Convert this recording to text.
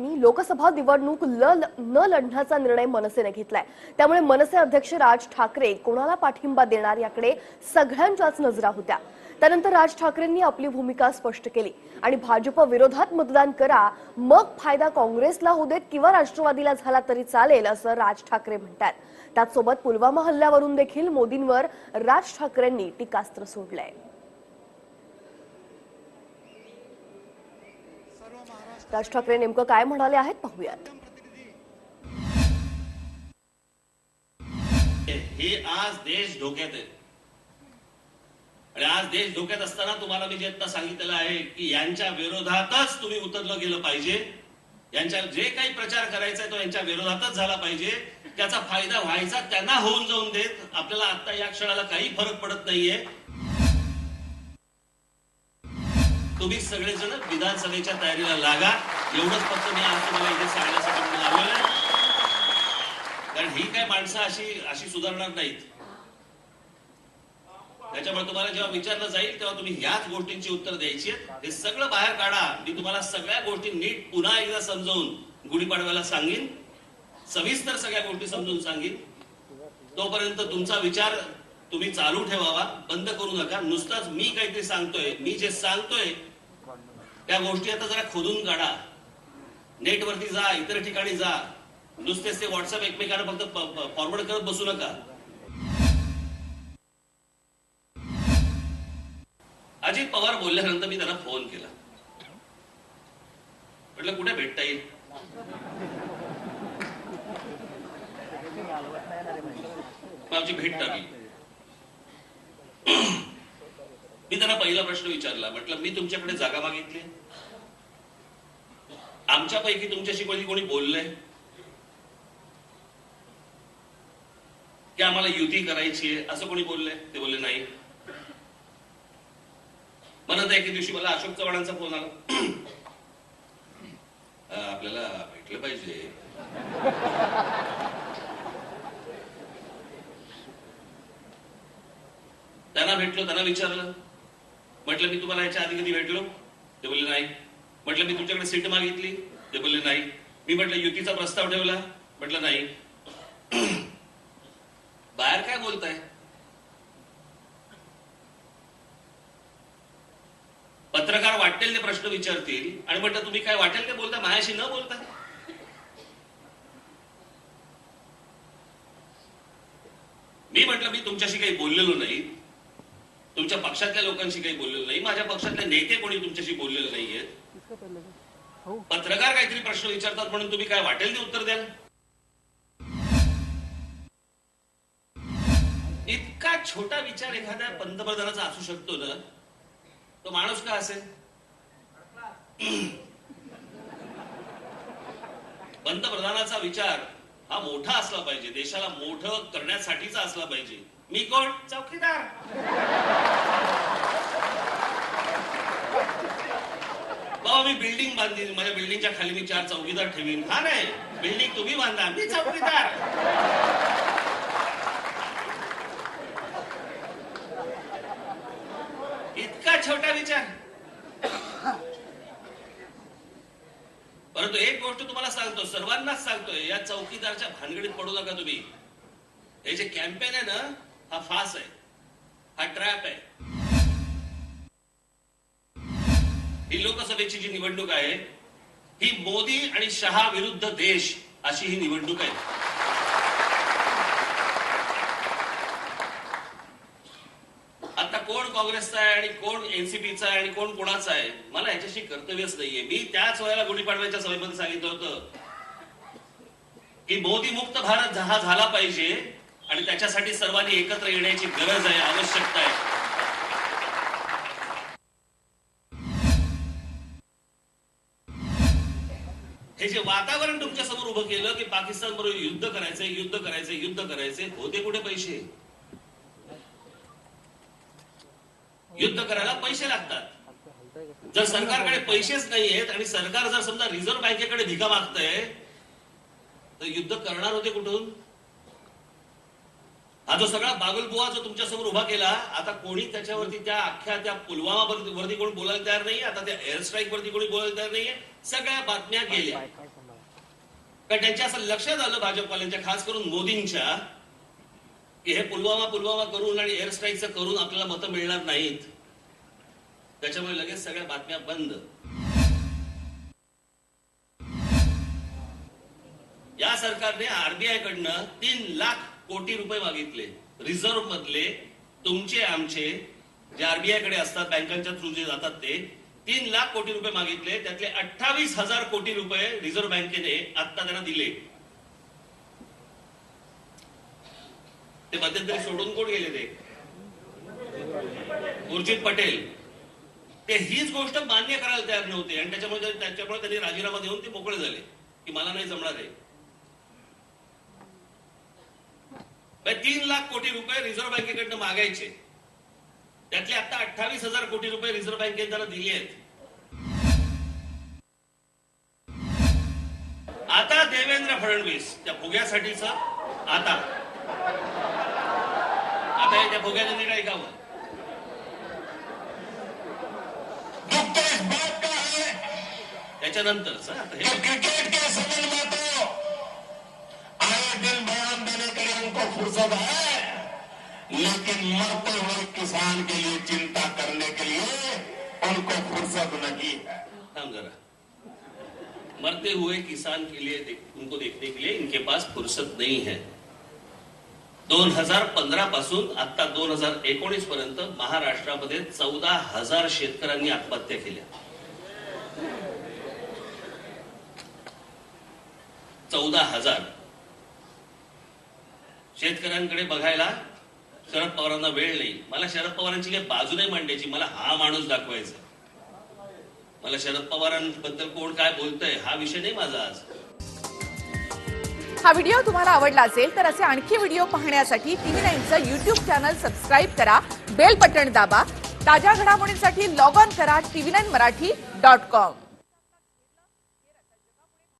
बातमी लोकसभा निवडणूक ल न लढण्याचा निर्णय मनसेने घेतलाय. त्यामुळे मनसे अध्यक्ष राज ठाकरे कोणाला पाठिंबा देणार याकडे सगळ्यांच्याच नजरा होत्या. त्यानंतर राज ठाकरेंनी आपली भूमिका स्पष्ट केली आणि भाजप विरोधात मतदान करा मग फायदा काँग्रेसला होऊ देत किंवा राष्ट्रवादीला झाला तरी चालेल असं राज ठाकरे म्हणतात. त्याचसोबत पुलवामा हल्ल्यावरून देखील मोदींवर राज ठाकरेंनी टीकास्त्र सोडलंय. राज ठाकरे नेमकं काय म्हणाले आहेत पाहूयात. हे आज देश धोक्यात आहे. आणि आज देश धोक्यात असताना तुम्हाला मी जे आता सांगितलेलं आहे की यांच्या विरोधातच तुम्ही उतरलं गेलं पाहिजे. यांच्या जे काही प्रचार करायचा तो यांच्या विरोधातच झाला पाहिजे. त्याचा फायदा व्हायचा त्यांना होऊन जाऊन देत. आपल्याला आता या क्षणाला काही फरक पडत नाहीये. तुम्ही सगळेजण विधानसभेच्या तयारीला लागा. एवढंच फक्त मी आज तुम्हाला इथे सांगण्यासाठी म्हणून आलेलो आहे. कारण ही काय माणसं अशी अशी सुधारणार नाहीत. त्याच्यामुळे तुम्हाला जेव्हा विचारलं जाईल तेव्हा तुम्ही ह्याच गोष्टींची उत्तर द्यायची आहेत. हे सगळं बाहेर काढा. मी तुम्हाला सगळ्या गोष्टी नीट पुन्हा एकदा समजावून गुढीपाडव्याला सांगेन. सविस्तर सगळ्या गोष्टी समजून सांगेन. तोपर्यंत तुमचा विचार तुम्ही चालू ठेवावा. बंद करू नका. नुसताच मी काहीतरी सांगतोय. मी जे सांगतोय त्या गोष्टी आता जरा खोदून काढा. नेटवरती जा इतर ठिकाणी जा. नुसतेच ते व्हॉट्सअप एकमेकांना फक्त फॉरवर्ड करत बसू नका. अजित पवार बोलल्यानंतर मी त्यांना फोन केला. म्हटलं कुठे भेटता येईल? आमची भेट टाकली मी त्यांना पहिला प्रश्न विचारला. म्हटलं मी तुमच्याकडे जागा मागितली आमच्यापैकी तुमच्याशी कधी कोणी बोललंय? की आम्हाला युती करायची आहे? असं कोणी बोललंय? ते बोलले नाही. म्हणत एके दिवशी मला अशोक चव्हाणांचा फोन आला. आपल्याला भेटलं पाहिजे. त्यांना भेटलो त्यांना विचारलं. म्हटलं मी तुम्हाला याच्या आधी कधी भेटलो? ते बोलले नाही. म्हटलं मी तुमच्याकडे सीट मागितली. ते बोलले नाही. मी म्हटलं युतीचा प्रस्ताव ठेवला. म्हटलं नाही. बाहेर काय बोलताय? पत्रकार वाटेल ते प्रश्न विचारतील आणि म्हटलं तुम्ही काय वाटेल ते बोलता? माझ्याशी न बोलता? मी म्हटलं मी तुमच्याशी काही बोललेलो नाही. तुमच्या पक्षातल्या लोकांशी काही बोललेलो नाही माझ्या पक्षातले नेते कोणी तुमच्याशी बोललेले नाहीयेत पत्रकार काहीतरी प्रश्न विचारतात म्हणून तुम्ही काय वाटेल ते उत्तर द्याल? इतका छोटा विचार एखाद्या पंतप्रधानाचा असू शकतो ना तो माणूस का असेल? पंतप्रधानाचा विचार हा मोठा असला पाहिजे देशाला मोठं करण्यासाठीचा असला पाहिजे. मी कोण चौकीदार बाबा मी बिल्डिंग बांधली. माझ्या बिल्डिंगच्या खाली मी चार चौकीदार ठेवीन. हा नाही. बिल्डिंग तुम्ही बांधा. मी चौकीदार. इतका छोटा विचार. परंतु एक गोष्ट तुम्हाला सांगतो सर्वांनाच सांगतोय या चौकीदारच्या भानगडीत पडू नका तुम्ही. हे जे कॅम्पेन आहे ना हा फास आहे. हा ट्रॅप आहे. ही लोकसभेची जी निवडणूक आहे ही मोदी आणि शहा विरुद्ध देश अशी ही निवडणूक आहे. आता कोण काँग्रेसचा आहे आणि कोण एनसीपीचा आहे आणि कोण कोणाचा आहे मला याच्याशी कर्तव्यच नाहीये. मी त्याच वेळेला गुढीपाडव्याच्या सभेमध्ये सांगितलं होतं की मोदी मुक्त भारत हा झाला पाहिजे आणि त्याच्यासाठी सर्वांनी एकत्र येण्याची गरज आहे आवश्यकता आहे. हे जे वातावरण तुमच्यासमोर उभं केलं की पाकिस्तान बरोबर युद्ध करायचंय युद्ध करायचंय युद्ध करायचंय होते कुठे पैसे? युद्ध करायला पैसे लागतात. जर सरकारकडे पैसेच नाही आहेत आणि सरकार जर समजा रिझर्व्ह बँकेकडे भिका मागतय तर युद्ध करणार होते कुठून? हा जो सगळा बागुलबुवा जो तुमच्यासमोर उभा केला आता कोणी त्याच्यावरती त्या अख्ख्या त्या पुलवामा वरती कोणी बोलायला तयार नाही आता त्या एअर स्ट्राईक वरती कोणी बोलायला तयार नाहीये? सगळ्या बातम्या गेल्या. कारण त्यांच्या असं लक्षात आलं भाजपवाल्यांच्या खास करून मोदींच्या की हे पुलवामा पुलवामा करून आणि एअर स्ट्राईकचं करून आपल्याला मतं मिळणार नाहीत? त्याच्यामुळे लगेच सगळ्या बातम्या बंद. या सरकारने आरबीआय कडनं तीन लाख कोटी रुपये मागितले. रिझर्व्ह मधले तुमचे आमचे जे आरबीआयकडे असतात बँकांच्या थ्रू जे जातात ते तीन लाख कोटी रुपये मागितले. त्यातले अठ्ठावीस हजार कोटी रुपये रिझर्व्ह बँकेने आता त्यांना दिले. ते मध्यंतरी सोडून कोण गेले ते? उर्जित पटेल. ते हीच गोष्ट मान्य करायला तयार नव्हते. आणि त्याच्यामुळे त्याच्यामुळे त्यांनी राजीनामा देऊन ते मोकळे झाले. की मला नाही जमणार आहे तीन लाख कोटी रुपये रिझर्व्ह बँकेकडनं मागायचे. त्यातले आता अठ्ठावीस हजार कोटी रुपये रिझर्व्ह बँकेने त्यांना दिले आहेत. आता देवेंद्र फडणवीस त्या फुग्यासाठीच आता. आता हे त्या फुग्याने नीट ऐकावं. दुख तो इस बात का है त्याच्यानंतरच आता कि हे फुर्सत है। लेकिन मरते हुए किसान के लिए चिंता करने के लिए उनको फुर्सत नहीं है। मरते हुए किसान के लिए देख, उनको देखने के लिए इनके पास फुर्सत नहीं है। दोन हजार पंधरा पासून आता दोन हजार एकोणीस पर्यंत महाराष्ट्रामध्ये चौदा हजार शेतकऱ्यांनी आत्महत्या केल्या. चौदा हजार. शेतकऱ्यांकडे बघायला शरद पवारांना वेळ नाही. मला शरद पवारांची काही बाजू नाही मांडायची. मला हा माणूस दाखवायचा मला शरद पवारांबद्दल कोण काय बोलतंय हा विषय नाही माझा आज. हा व्हिडिओ तुम्हाला आवडला असेल तर असे आणखी व्हिडिओ पाहण्यासाठी टीव्ही नाईनचं युट्यूब चॅनल सबस्क्राईब करा बेल बटन दाबा ताज्या घडामोडींसाठी लॉग ऑन करा TV nine Marathi dot com